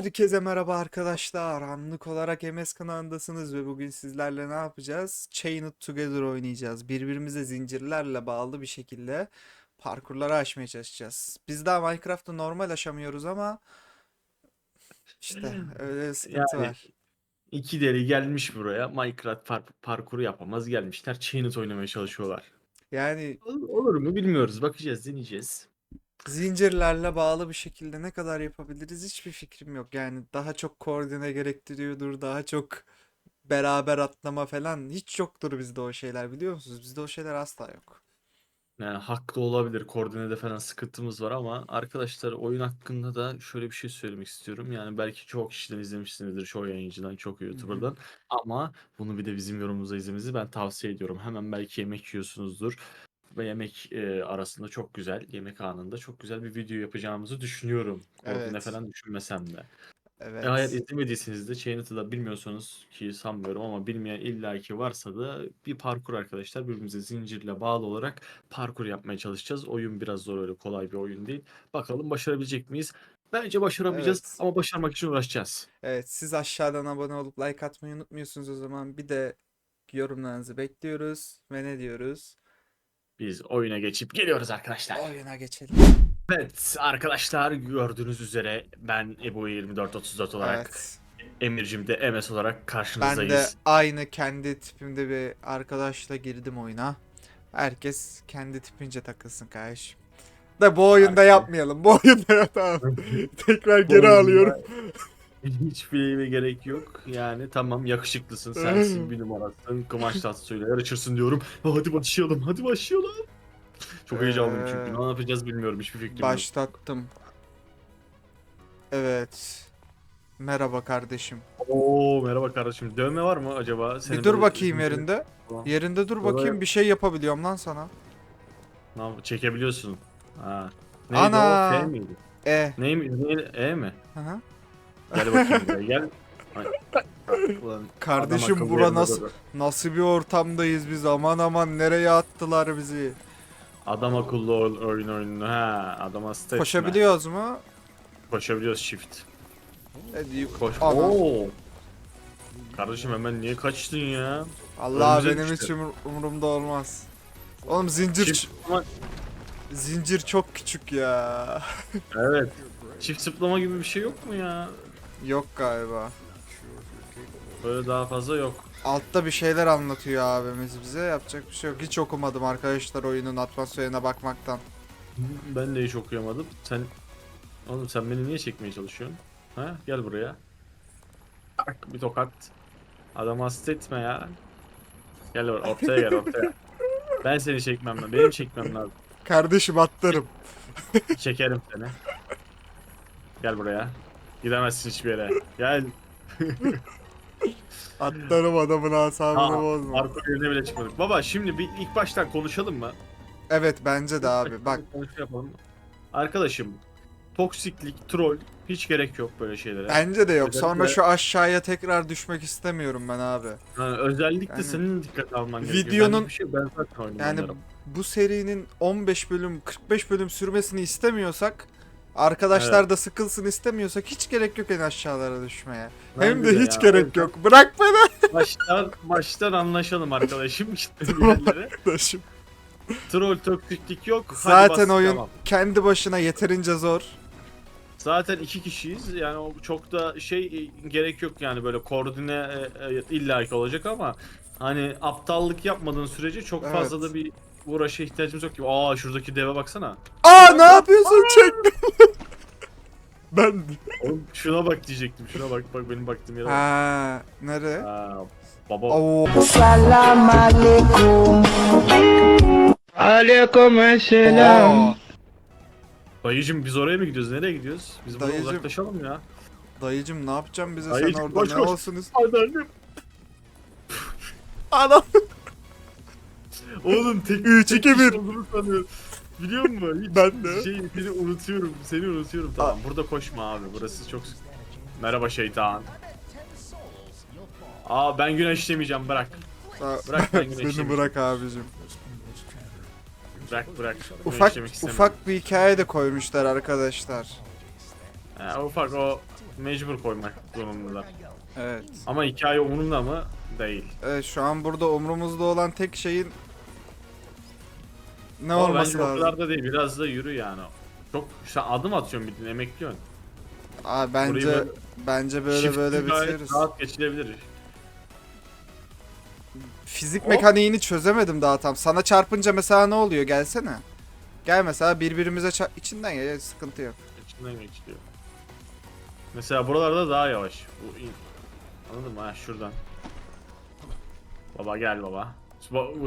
Herkese merhaba arkadaşlar. Anlık olarak MS kanalındasınız ve bugün sizlerle ne yapacağız? Chained Together oynayacağız. Birbirimize zincirlerle bağlı bir şekilde parkurları aşmaya çalışacağız. Biz daha Minecraft'ta normal aşamıyoruz ama işte öyle sıkıntı Yani var. iki deli gelmiş buraya Minecraft par- parkuru yapamaz gelmişler Chained oynamaya çalışıyorlar. Yani Olur, olur mu bilmiyoruz bakacağız deneyeceğiz. Zincirlerle bağlı bir şekilde ne kadar yapabiliriz hiçbir fikrim yok. Yani daha çok koordine gerektiriyordur, daha çok beraber atlama falan hiç yoktur bizde o şeyler biliyor musunuz? Bizde o şeyler asla yok. Yani haklı olabilir koordinede falan sıkıntımız var ama arkadaşlar oyun hakkında da şöyle bir şey söylemek istiyorum. Yani belki çok kişiden izlemişsinizdir çoğu yayıncıdan çok Hı hı. YouTuber'dan ama bunu bir de bizim yorumumuza izlemenizi ben tavsiye ediyorum. Hemen belki yemek yiyorsunuzdur ve yemek e, arasında çok güzel yemek anında çok güzel bir video yapacağımızı düşünüyorum. Koordine Evet. falan düşünmesem de. Evet. Eğer izlemediyseniz de Chained'ı da bilmiyorsanız ki sanmıyorum ama bilmeyen illaki varsa da bir parkur arkadaşlar. Birbirimize zincirle bağlı olarak parkur yapmaya çalışacağız. Oyun biraz zor öyle kolay bir oyun değil. Bakalım başarabilecek miyiz? Bence başaramayacağız Evet. ama başarmak için uğraşacağız. Evet, siz aşağıdan abone olup like atmayı unutmuyorsunuz o zaman. Bir de yorumlarınızı bekliyoruz. Ve ne diyoruz? Biz oyuna geçip geliyoruz arkadaşlar. Oyuna geçelim. Evet arkadaşlar gördüğünüz üzere ben Ebu 2434 olarak Evet. Emircim de MS olarak Ben de karşınızdayız. aynı kendi tipimde bir arkadaşla girdim oyuna. Herkes kendi tipince takılsın kardeşim. Da bu oyunda Herkes- yapmayalım. Bu oyunda tamam. Tekrar geri alıyorum. Hiç bilime gerek yok. Yani tamam yakışıklısın, sensin bir numarasın, Kıvanç Tatlıtuğ'yla yarışırsın diyorum. Hadi başlayalım, hadi başlayalım. Çok heyecanlıyım çünkü. Ee, Ne yapacağız bilmiyorum, hiçbir fikrim yok. Başlattım. Evet. Merhaba kardeşim. Oo merhaba kardeşim. Dövme var mı acaba? Senin Bir dur böyle bakayım yerinde. falan. Yerinde dur Olay- bakayım bir şey yapabiliyorum lan sana. Ne yap- çekebiliyorsun. Ha. Neydi Ana! o? F miydi? E. Neydi? E mi? Hı hı. Gel bakayım buraya gel. Ay. Ulan, adam Kardeşim akıllı bura yerine nasıl dur. nasıl bir ortamdayız biz aman aman nereye attılar bizi. Adam akıllı oyun oyun oyunu. Ha, adama step Koşabiliyoruz mu? Koşabiliyoruz shift. Hadi Koş. Ana. Oo. Kardeşim hemen niye kaçtın ya? Allah Önümüze benim düştü. hiç umur- umurumda olmaz. Oğlum zincir zıplama- zincir çok küçük ya. Evet. Çift zıplama gibi bir şey yok mu ya? Yok galiba. Böyle daha fazla yok. Altta bir şeyler anlatıyor abimiz bize. Yapacak bir şey yok. Hiç okumadım arkadaşlar oyunun atmosferine bakmaktan. Ben de hiç okuyamadım. Sen Oğlum sen beni niye çekmeye çalışıyorsun? Ha? Gel buraya. Tak bir tokat. Adamı hasta etme ya. Gel or- ortaya gel ortaya. Ben seni çekmem lazım. Benim çekmem lazım. Kardeşim atlarım. Çekerim seni. Gel buraya. Gidemezsin hiçbir yere. Gel. Atlarım adamın asabını Aa, bozma. Parkur yerine bile çıkmadık. Baba şimdi bir ilk baştan konuşalım mı? Evet bence de abi. Bak Konuş yapalım. Arkadaşım toksiklik, troll hiç gerek yok böyle şeylere. bence de yok. Sonra şu aşağıya tekrar düşmek istemiyorum ben abi. Ha, özellikle Yani senin dikkat alman gerekiyor. videonun- Benlik bir şey ben zaten Yani bu serinin 15 bölüm 45 bölüm sürmesini istemiyorsak arkadaşlar da sıkılsın istemiyorsak hiç gerek yok en aşağılara düşmeye. Hem Bence de hiç ya. gerek yok. Bırak beni Baştan, baştan anlaşalım arkadaşım. İşte arkadaşım. Troll toksiklik yok. Zaten bas, oyun devam. kendi başına yeterince zor. Zaten iki kişiyiz. Yani o çok da şey e, gerek yok yani böyle koordine e, e, illaki olacak ama hani aptallık yapmadığın sürece çok Evet. fazla da bir uğraşa ihtiyacımız yok ki. Aa şuradaki deve baksana. Aa ne yapıyorsun çek beni. ben Oğlum şuna bak diyecektim. Şuna bak bak benim baktığım yere bak. Ha nereye? Aa, baba Oo. Salam alaikum. Alaikum selam. Aa, dayıcım biz oraya mı gidiyoruz? Nereye gidiyoruz? Biz buradan Dayıcım. uzaklaşalım ya. Dayıcım ne yapacağım bize Dayıcım, sen orada koş, ne koş. olsunuz? Hadi annem. Anam. Oğlum tek Üç, tek iki, kişi bir. olduğunu sanıyorum. Biliyor musun? Hiç Ben de. Şey, seni unutuyorum. Seni unutuyorum. Tamam. Burada koşma abi. Burası çok... Merhaba şeytan. Aa ben günah işlemeyeceğim. Bırak. Aa, Bırak ben Beni güneşleyeyim. bırak abicim. Bırak bırak. Ufak ufak bir hikaye de koymuşlar arkadaşlar. Ha, ufak o mecbur koymak zorundalar. Evet. Ama hikaye umurumda mı? Değil. Evet şu an burada umrumuzda olan tek şeyin ne Ama olması bence o lazım? kadar da değil. Biraz da yürü yani. Çok sen adım atıyorsun bildiğin emekliyorsun. Aa, bence Burayı böyle- bence böyle Shift'i böyle gayet bitiririz. Rahat geçilebilir. Fizik Hop. mekaniğini çözemedim daha tam. Sana çarpınca mesela ne oluyor? Gelsene. Gel mesela birbirimize ça- içinden gel sıkıntı yok. İçinden geçiliyor. Mesela buralarda daha yavaş. Bu in- Anladın mı? Ha şuradan. Baba gel baba.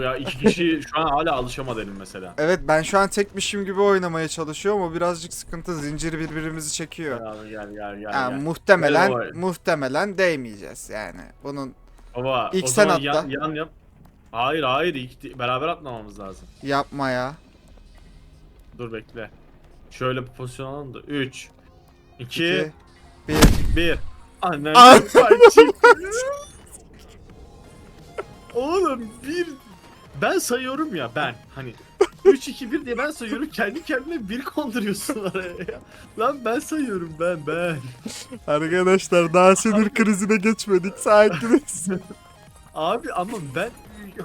Ya iki kişi şu an hala alışamadı elim mesela. Evet ben şu an tekmişim gibi oynamaya çalışıyorum. O birazcık sıkıntı. Zincir birbirimizi çekiyor. Gel abi, gel gel gel. Yani gel. muhtemelen Gel baba. muhtemelen değmeyeceğiz yani. Bunun Baba İlk o sen zaman atla. Yan, yan yap. Hayır hayır ilk, beraber atlamamız lazım. yapmaya. Dur bekle. Şöyle bir pozisyon alalım da. 3 2 2 1 1 Annen Ah! Oğlum bir ben sayıyorum ya ben hani 3 2 1 diye ben sayıyorum kendi kendine bir konduruyorsun araya ya. Lan ben sayıyorum ben ben. Arkadaşlar daha sinir krizine geçmedik. Sakiniz. Abi ama ben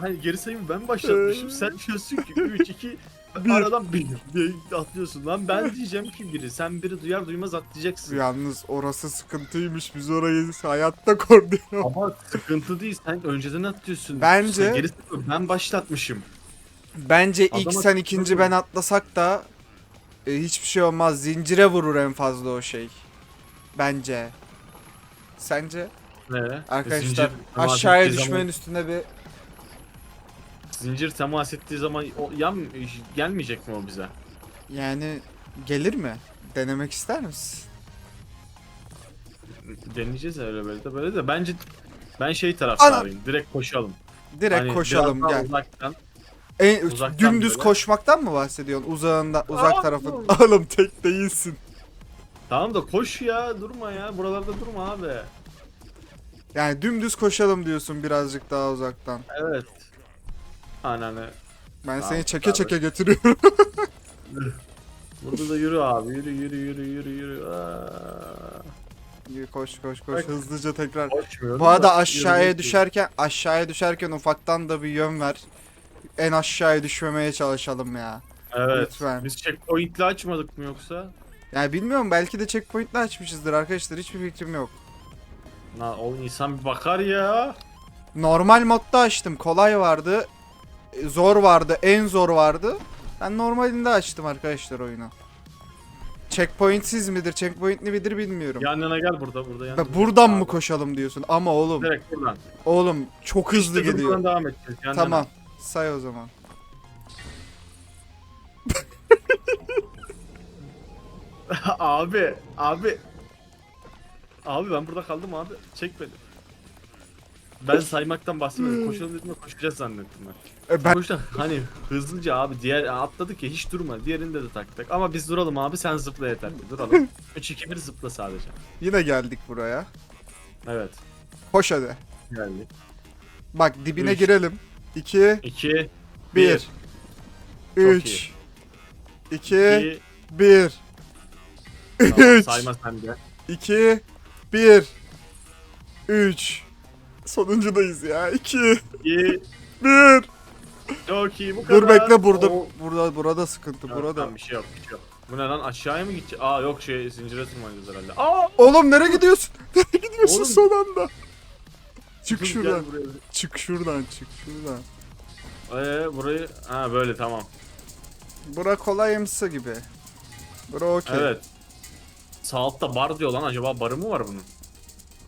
hani geri sayımı ben başlatmışım. Sen diyorsun ki 3 2 Bir. aradan 1 diye atlıyorsun. Lan ben diyeceğim ki biri. Sen biri duyar duymaz atlayacaksın. Yalnız orası sıkıntıymış. Biz orayı hayatta korduk. Ama sıkıntı değil. Sen önceden atlıyorsun. Bence- Sen Geri sayımı ben başlatmışım. Bence ilk Adama sen ikinci ben atlasak da e, hiçbir şey olmaz. Zincire vurur en fazla o şey. Bence. Sence? Ne? Arkadaşlar Zincir temas aşağıya düşmenin zaman- üstüne bir Zincir temas ettiği zaman o yan gelmeyecek mi o bize? yani gelir mi? Denemek ister misin? Deneyeceğiz öyle böyle de böyle de bence ben şey taraftarıyım. Direkt koşalım. Direkt Hani koşalım gel. Uzaktan. En, uzaktan dümdüz böyle. koşmaktan mı bahsediyorsun? Uzağında, uzak Aa, tarafın. Oğlum tek değilsin. Tamam da koş ya durma ya. Buralarda durma abi. Yani dümdüz koşalım diyorsun birazcık daha uzaktan. Evet. Anneanne. Ben seni çeke çeke götürüyorum. Burada da yürü abi. Yürü yürü yürü yürü yürü. Aa. koş koş koş Bak. hızlıca tekrar. Koşmuyorum Bu da arada aşağıya yürümek düşerken aşağıya düşerken ufaktan da bir yön ver. En aşağıya düşmemeye çalışalım ya. Evet. Lütfen. Biz checkpoint'li açmadık mı yoksa? Yani bilmiyorum belki de checkpoint'le açmışızdır arkadaşlar hiçbir fikrim yok. Lan o insan bir bakar ya. Normal modda açtım. Kolay vardı. E, Zor vardı. En zor vardı. Ben normalinde açtım arkadaşlar oyunu. Checkpointsiz midir, checkpointli midir bilmiyorum. Yan yana gel burada burada yan. Bak buradan mı koşalım diyorsun? Ama oğlum, Direkt buradan. oğlum çok hızlı İşte gidiyor. buradan devam edeceğiz. Yan Tamam. Say o zaman. yana. abi, abi. Abi ben burada kaldım abi. Çek beni. Ben saymaktan bahsetmedim. Koşalım dedim de koşacağız zannettim ben. E, ben Koşta hani hızlıca abi diğer atladık ya hiç durma. Diğerinde de taktık. Ama biz duralım abi sen zıpla yeter ki. Duralım. 3 2 1 zıpla sadece. yine geldik buraya. Evet. Koş hadi. Geldi. Bak dibine Üç. girelim. 2 2 1 Bir. 3 2 2 1 Tamam, 3 sayma sen de. 2 1 3 Sonuncudayız ya. 2 2 1 Çok iyi bu kadar. Dur bekle burada Oo. burada burada sıkıntı Yok, burada. tamam, bir şey yok bir şey yok. Bu ne lan aşağıya mı gidecek? Aa yok şey zincire tırmanacağız herhalde. Aa! Oğlum nereye gidiyorsun? Nereye gidiyorsun Oğlum. son anda? Çık Dur, şuradan. Gel buraya. Çık şuradan çık şuradan. Ee, burayı ha böyle tamam. Bura kolayımsı gibi. Bura okey. Evet. Sağ altta bar diyor lan acaba barı mı var bunun?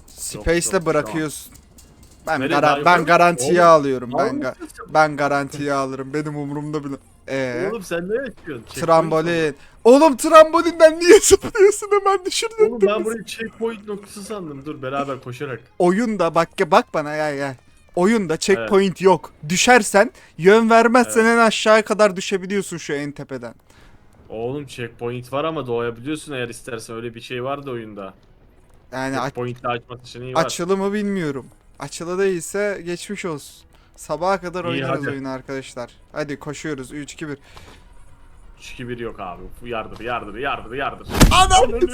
Space'le yok, bırakıyorsun. Ben Nereye gara- ben yukarı garantiye Oğlum, alıyorum. Ben ga- ben garantiye alırım. Benim umurumda bile. Ee, Oğlum sen ne yapıyorsun? Checkpoint trambolin. Oğlum trambolin'den niye zıplıyorsun hemen düşürdün. Oğlum ben burayı checkpoint noktası sandım. Dur beraber koşarak. Oyunda bak bak bana gel gel. Oyunda checkpoint yok. Düşersen yön vermezsen en aşağıya kadar düşebiliyorsun şu en tepeden. Oğlum checkpoint var ama doğabiliyorsun eğer istersen. Öyle bir şey var da oyunda. Yani aç- Checkpoint'le açma seçeneği var. açılı mı bilmiyorum. Açılı değilse geçmiş olsun. Sabaha kadar İyi, oynarız hadi. oyunu arkadaşlar. Hadi koşuyoruz. 3 2 1. 3 2 1 yok abi. Yardır yardır yardır yardır. Anam! tut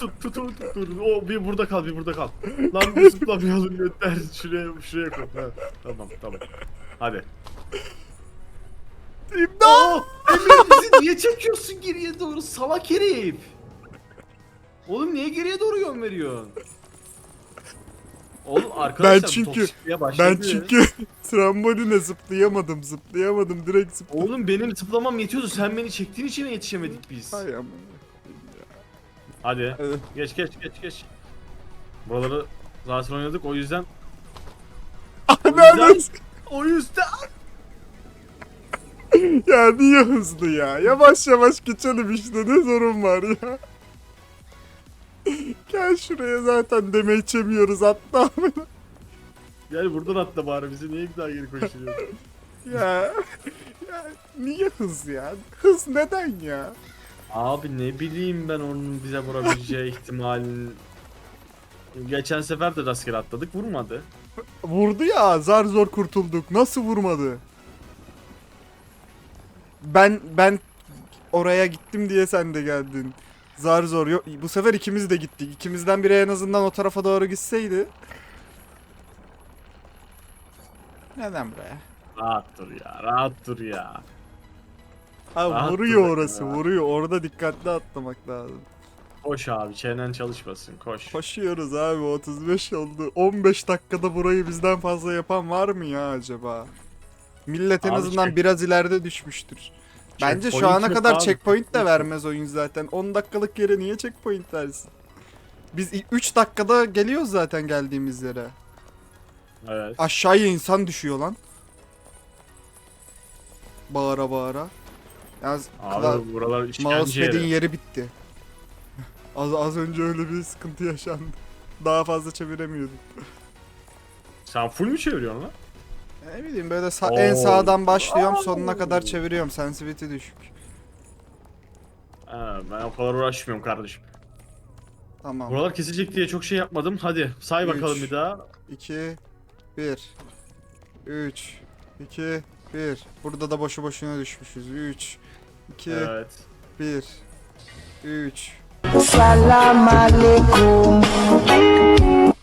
tut tut tut tut. O bir burada kal bir burada kal. Lan bir zıplamayalım yeter. Şuraya şuraya koy. Ha, tamam tamam. Hadi. İmdat! Emre bizi niye çekiyorsun geriye doğru salak herif? Oğlum niye geriye doğru yön veriyorsun? Oğlum arkadaşlar Ben çünkü-. Ben çünkü tramboline zıplayamadım, zıplayamadım direkt zıpladım. Oğlum benim zıplamam yetiyordu. Sen beni çektiğin için mi yetişemedik biz? Hay aman. Hadi. Evet. Geç geç geç geç. Buraları zaten oynadık o yüzden Anam! o yüzden Ya niye hızlı ya? Yavaş yavaş geçelim işte ne sorun var ya? Gel şuraya zaten deme içemiyoruz hatta. Gel buradan atla bari bizi niye bir daha geri koşturuyorsun? ya, ya niye hız ya? Hız neden ya? Abi ne bileyim ben onun bize vurabileceği ihtimalini. Geçen sefer de rastgele atladık vurmadı. Vurdu ya zar zor kurtulduk. Nasıl vurmadı? Ben ben oraya gittim diye sen de geldin. Zar zor. Yok, bu sefer ikimiz de gittik. İkimizden biri en azından o tarafa doğru gitseydi. Neden buraya? Rahat dur ya rahat dur ya. Abi Rahat vuruyor dur orası, ya. vuruyor. Orada dikkatli atlamak lazım. Koş abi çenen çalışmasın koş. Koşuyoruz abi 35 oldu. 15 dakikada burayı bizden fazla yapan var mı ya acaba? Millet en Abi azından check- biraz ileride düşmüştür. Bence şu ana kadar abi, checkpoint de vermez oyun zaten. 10 dakikalık yere niye checkpoint versin? Biz 3 dakikada geliyoruz zaten geldiğimiz yere. Evet. Aşağıya insan düşüyor lan. Bağıra bağıra. Yalnız kla- Abi buralar işkence Mousepad'in yeri. yeri bitti. Az az önce öyle bir sıkıntı yaşandı. Daha fazla çeviremiyordum. Sen full mü çeviriyorsun lan? Ne bileyim böyle sa- en Oo. sağdan başlıyorum sonuna kadar çeviriyorum. Sensitivity düşük. Ha, ben o kadar uğraşmıyorum kardeşim. Tamam. Buralar kesilecek diye çok şey yapmadım. Hadi say bakalım Üç. bir daha. 2 1 3 2 1 Burada da boşu boşuna düşmüşüz. 3 2 Evet. 1 3 Salam alaikum.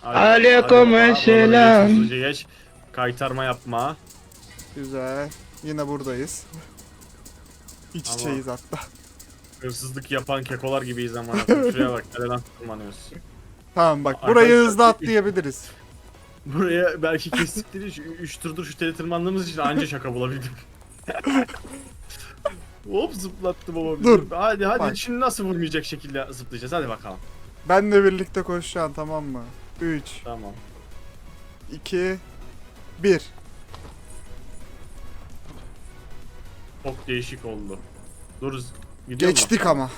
Hadi, Aleyküm hadi bakalım, selam. hızlıca geç. Kaytarma yapma. Güzel. Yine buradayız. İç Ama- içeyiz hatta. Hırsızlık yapan kekolar gibiyiz ama. Şuraya bak. Nereden tırmanıyoruz. Tamam bak burayı Arkadaşlar- hızlı atlayabiliriz. Buraya belki kestikleri 3 turdur şu tele tırmandığımız için anca şaka bulabildim. Hop zıplattı baba bizi. Dur. Hadi hadi Bak. şimdi nasıl vurmayacak şekilde zıplayacağız hadi bakalım. Benle birlikte koşacaksın tamam mı? 3 Tamam. 2 1 Çok değişik oldu. Dur gidiyor mu? Geçtik ama.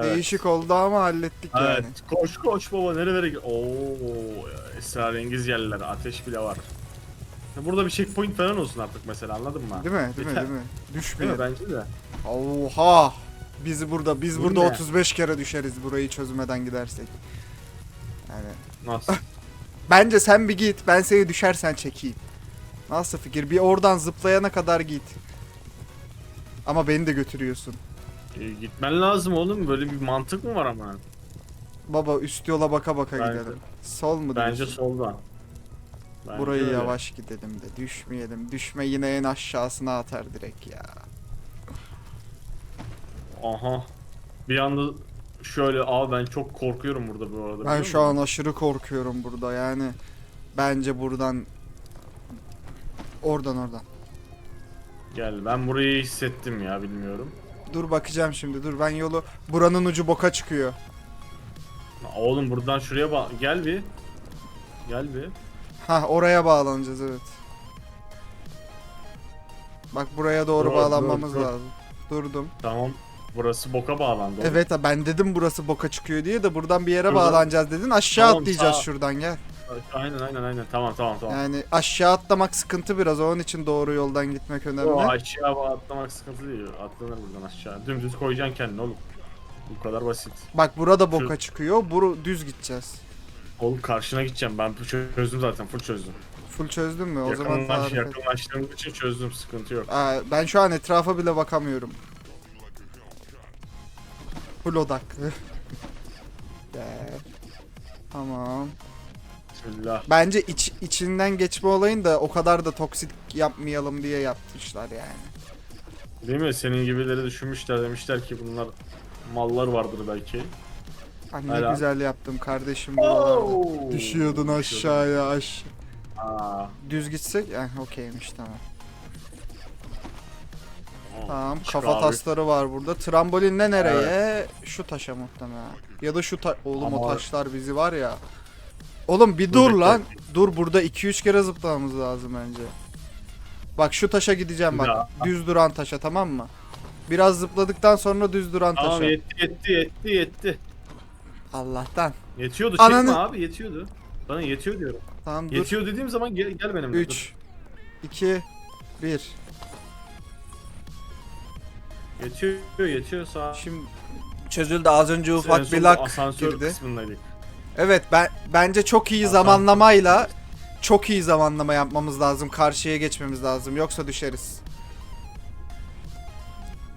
Evet. Değişik oldu ama hallettik Evet. yani. Koş koş baba nerelere gi- Oo esrarengiz yerler ateş bile var. Ya Burada bir checkpoint falan olsun artık mesela anladın mı? Değil mi? Değil mi? Yeter. Değil mi? Değil mi? Düşmeyelim. Bence de. Oha! Biz burada biz Bu burada ne? 35 kere düşeriz burayı çözmeden gidersek. Yani Nasıl? Bence sen bir git ben seni düşersen çekeyim. Nasıl fikir? Bir oradan zıplayana kadar git. Ama beni de götürüyorsun. Ee, gitmen lazım oğlum böyle bir mantık mı var ama? Baba üst yola baka baka Bence- gidelim. Sol mu Bence diyorsun? soldan. Bence Burayı öyle. yavaş gidelim de düşmeyelim. Düşme yine en aşağısına atar direkt ya. Aha. Bir anda şöyle abi ben çok korkuyorum burada bu arada. Ben şu an aşırı korkuyorum burada yani. Bence buradan oradan oradan. Gel ben burayı hissettim ya bilmiyorum. Dur bakacağım şimdi. Dur ben yolu buranın ucu boka çıkıyor. Oğlum buradan şuraya bak gel bir. Gel bir. Ha oraya bağlanacağız evet. Bak buraya doğru Dur, bağlanmamız dur, dur. lazım. Durdum. Tamam. Burası boka bağlandı. oğlum. Evet ben dedim burası boka çıkıyor diye de buradan bir yere Şuradan- bağlanacağız dedin. Aşağı Tamam, atlayacağız sağ- şuradan gel. Aynen aynen aynen. Tamam tamam tamam. Yani aşağı atlamak sıkıntı biraz. Onun için doğru yoldan gitmek önemli. O aşağı atlamak sıkıntı değil. Atlanır buradan aşağı. Dümdüz koyacaksın kendini oğlum. Bu kadar basit. Bak burada boka Şu- çıkıyor. Buru düz gideceğiz. Oğlum karşına gideceğim. Ben çözdüm zaten. Full çözdüm. Full çözdün mü? O zaman Yakınlaş, tarif et. yakınlaştığım için çözdüm sıkıntı yok. Aa, ben şu an etrafa bile bakamıyorum. Full odak. Gel. Tamam. Bismillah. Bence iç, içinden geçme olayın da o kadar da toksik yapmayalım diye yapmışlar yani. Değil mi? Senin gibileri düşünmüşler demişler ki bunlar mallar vardır belki. Ah, ne Hala. güzel yaptım kardeşim buralarda. Düşüyordun aşağıya aş. Aa, Düz gitsek eh, okeymiş tamam. Tamam kafa abi. tasları var burada. Trambolinle nereye? Şu taşa muhtemelen. Ya da şu ta Oğlum o Ama- taşlar bizi var ya. Oğlum bir Dur, dur bekle. lan. Dur burada 2-3 kere zıplamamız lazım bence. Bak şu taşa gideceğim bak. Ya. Düz duran taşa tamam mı? Biraz zıpladıktan sonra düz duran taşa. Tamam yetti yetti yetti yetti. Allah'tan. Yetiyordu Ananı- çekme abi yetiyordu. Bana yetiyor diyorum. Tamam dur. Yetiyor dediğim zaman gel, gel benimle. 3 2 1 Dur. Yetiyor yetiyor sağ. Şimdi çözüldü az önce ufak bir lak asansör girdi. kısmındaydık. Evet ben bence çok iyi Asansör. zamanlamayla çok iyi zamanlama yapmamız lazım. Karşıya geçmemiz lazım. Yoksa düşeriz.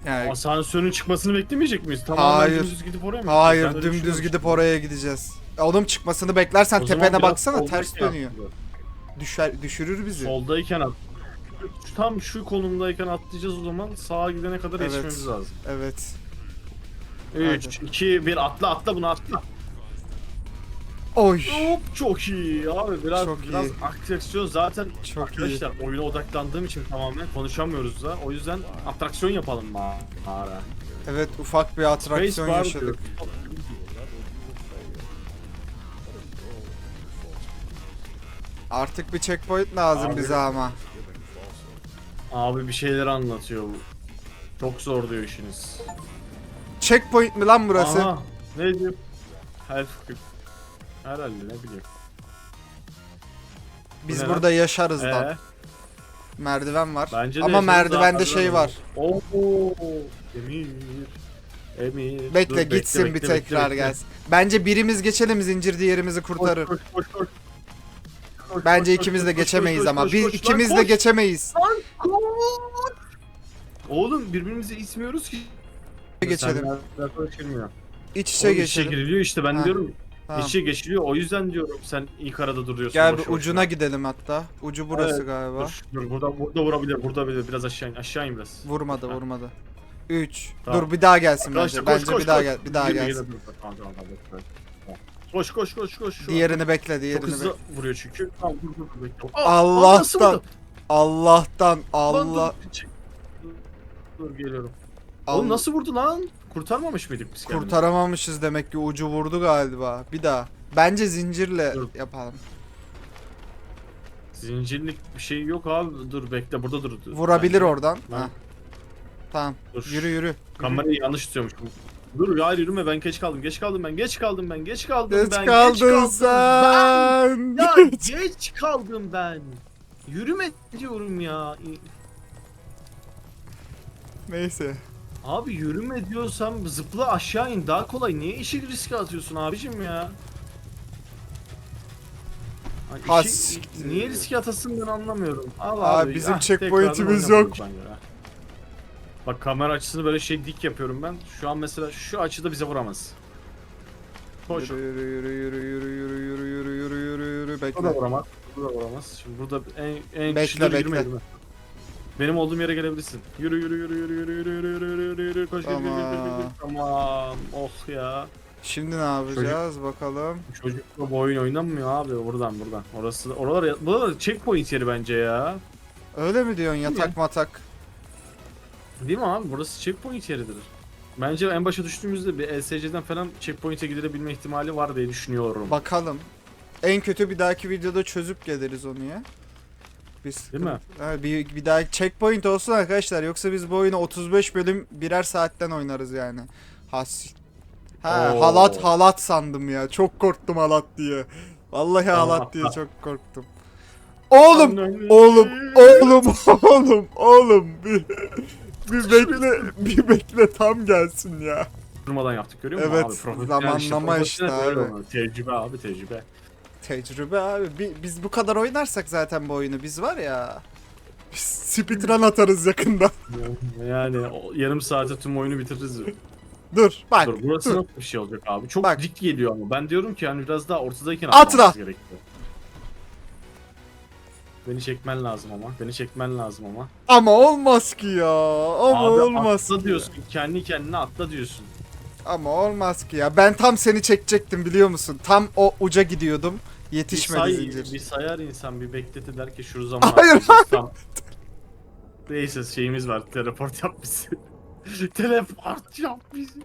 Yani Asansörün çıkmasını beklemeyecek miyiz? Tamamen Hayır. dümdüz gidip oraya mı? hayır öyle dümdüz düşünmemiştim. gidip oraya gideceğiz. Oğlum çıkmasını beklersen O zaman tepene biraz baksana ters soldayken dönüyor. Düşer düşürür bizi. Soldayken at. Tam şu konumdayken atlayacağız o zaman sağa gidene kadar Evet. yetişmemiz lazım. Evet. 3, 2, 1 atla atla bunu atla. Oy. Hop çok iyi abi biraz Çok biraz iyi. atraksiyon zaten Çok iyi. arkadaşlar oyuna odaklandığım için tamamen konuşamıyoruz da o yüzden atraksiyon yapalım mağara. Evet ufak bir atraksiyon bar yaşadık. diyor. Artık bir checkpoint lazım Abi. bize ama. Abi bir şeyler anlatıyor bu. Çok zor diyor işiniz. Checkpoint mi lan burası? Aha, ne diyor? Her Herhalde ne bileyim. Biz ne burada yaşarız lan. Ee, Merdiven var. bence Ama yaşarız merdivende şey var. Oo, Emir. Emir. Bekle Dur, bekle, gitsin bir bekle, tekrar bekle, gelsin. Bence birimiz geçelim zincir diğerimizi Koş, kurtarır. koş, koş, koş. Koş, Bence koş, ikimiz koş, de koş, geçemeyiz koş, ama. koş, Biz koş, ikimiz lan de koş, geçemeyiz. lan koş. Oğlum birbirimizi itmiyoruz ki. Geçelim. Sen arkadaş girmiyor. İç içe Oğlum içe geçelim. giriliyor işte ben Ha, diyorum. Tamam. İçe geçiliyor o yüzden diyorum sen ilk arada duruyorsun. Gel boşu bir ucuna boşuna. gidelim hatta. Ucu burası Evet, galiba. Dur, dur burada burada vurabilir burada bilir biraz aşağı in aşağı in biraz. Vurmadı Ha. vurmadı. 3. Tamam. Dur bir daha gelsin Arkadaşlar bence. koş, Bence koş, bir daha gel bir daha Girme, gelsin. dur. Tamam, tamam, tamam. Koş koş koş koş. Şu Diğerini bekle, Çok diğerini hızlı bekle. vuruyor çünkü. Tamam dur dur dur bekle. Aa, aa, nasıl Allah'tan vurdu? Allah'tan Lan Allah dur. Dur geliyorum. Allah- Oğlum nasıl vurdu lan? Kurtarmamış mıydık biz kendimizi? kurtaramamışız demek ki ucu vurdu galiba. Bir daha. Bence zincirle Dur. yapalım. Zincirlik bir şey yok abi. Dur bekle burada dur. dur. Vurabilir Bence- oradan. Ha. Tamam. Dur. Yürü yürü. Kamerayı yanlış tutuyormuşum. Dur hayır yürüme ben geç kaldım. Geç kaldım ben. Geç kaldım ben. Geç kaldım Geç ben. kaldın geç kaldım sen. Ben. Ya geç kaldım ben. Yürüme diyorum ya. Neyse. Abi yürüme diyorsam zıpla aşağı in daha kolay. Niye işi riske atıyorsun abicim ya? Hani Ha, işi- siktir. niye riske atasın ben anlamıyorum. Al Abi, abi. bizim ah, checkpoint'imiz tekrardan yok. oynamayalım ben ya. Bak kamera açısını böyle şey dik yapıyorum ben. Şu an mesela şu açıda bize vuramaz. Koş. Yürü yürü yürü yürü yürü yürü yürü yürü yürü yürü bekle. vuramaz. Bu da vuramaz. Şimdi burada en en Bekle, kişileri bekle. yürüme. Benim olduğum yere gelebilirsin. Yürü yürü yürü yürü yürü yürü yürü yürü yürü yürü koş yürü yürü yürü yürü. Tamam. Oh ya. Şimdi ne yapacağız bakalım. Çocukla bu oyun oynanmıyor abi buradan buradan. Orası oralar buralar checkpoint yeri bence ya. Öyle mi diyorsun yatak matak? Değil mi abi? Burası checkpoint yeridir. Bence en başa düştüğümüzde bir LSC'den falan checkpoint'e gidilebilme ihtimali var diye düşünüyorum. Bakalım. En kötü bir dahaki videoda çözüp geliriz onu ya. Biz Değil mi? Ha, bir, bir daha checkpoint olsun arkadaşlar. Yoksa biz bu oyunu 35 bölüm birer saatten oynarız yani. Has. Ha Oo. halat halat sandım ya. Çok korktum halat diye. Vallahi halat diye çok korktum. Oğlum, oğlum, oğlum, oğlum, oğlum. Bir, bir bekle, bir bekle tam gelsin ya. Durmadan yaptık görüyor musun Evet, abi? Profesyonel zamanlama işte profesyonel böyle abi. olmalı. Tecrübe abi tecrübe. Tecrübe abi. Bi- biz bu kadar oynarsak zaten bu oyunu biz var ya. Biz speedrun atarız yakında. Yani o yarım saate tüm oyunu bitiririz. Dur bak. Dur burası nasıl bir şey olacak abi? Çok Bak. dik geliyor ama. Ben diyorum ki yani biraz daha ortadayken Atla. gerekiyor. Beni çekmen lazım ama. Beni çekmen lazım ama. Ama olmaz ki ya. Ama Abi olmaz atla ki. diyorsun. Kendi kendine atla diyorsun. Ama olmaz ki ya. Ben tam seni çekecektim biliyor musun? Tam o uca gidiyordum. Bir, Yetişmedi say, zincir. bir sayar insan bir bekleti der ki şu zaman Hayır, tam. Neyse şeyimiz var. Teleport yap bizi. teleport yap bizi.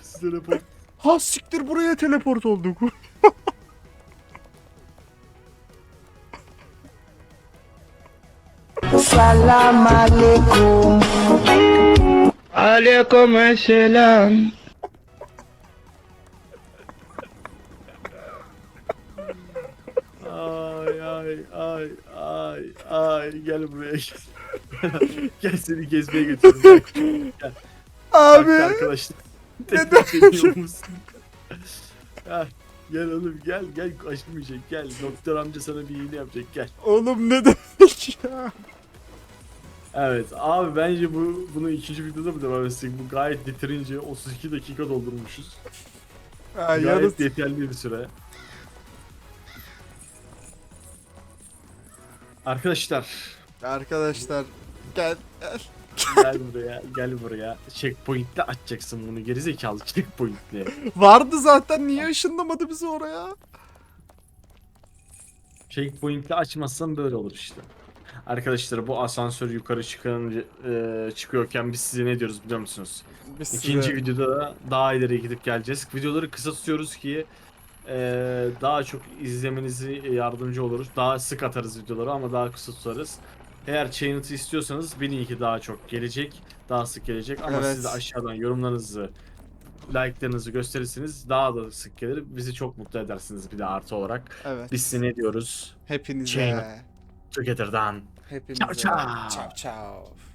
Biz teleport. Ha siktir buraya teleport olduk. Salam alaikum. Alaikum assalam. Ay ay ay ay ay gel buraya gel. gel seni gezmeye götürürüm. Gel. Gel. Abi. Bak arkadaşlar. Neden? Musun? Ha, gel oğlum gel gel aşkmayacak gel. Doktor amca sana bir iğne yapacak gel. Oğlum ne demek ya? Evet abi bence bu bunu ikinci videoda mı devam etsek? Bu gayet bitirince 32 dakika doldurmuşuz. Ha, Gayet yarısı- yeterli bir süre. Arkadaşlar Arkadaşlar gel gel. gel buraya gel buraya. Checkpoint'le açacaksın bunu gerizekalı checkpoint'le. Vardı zaten niye ışınlamadı bizi oraya? Checkpoint'le açmazsan böyle olur işte. Arkadaşlar bu asansör yukarı çıkınca, e, çıkıyorken biz size ne diyoruz biliyor musunuz? Biz size- İkinci videoda da daha ileri gidip geleceğiz. Videoları kısa tutuyoruz ki e, daha çok izlemenizi yardımcı oluruz. Daha sık atarız videoları ama daha kısa tutarız. Eğer Chained'ı istiyorsanız bilin ki daha çok gelecek. Daha sık gelecek ama Evet. siz de aşağıdan yorumlarınızı like'larınızı gösterirseniz daha da sık gelir. Bizi çok mutlu edersiniz bir de artı olarak. Evet. Biz size ne diyoruz? Hepinize. Chain- Together'dan. Hepinize. Ciao, ciao. Ciao ciao.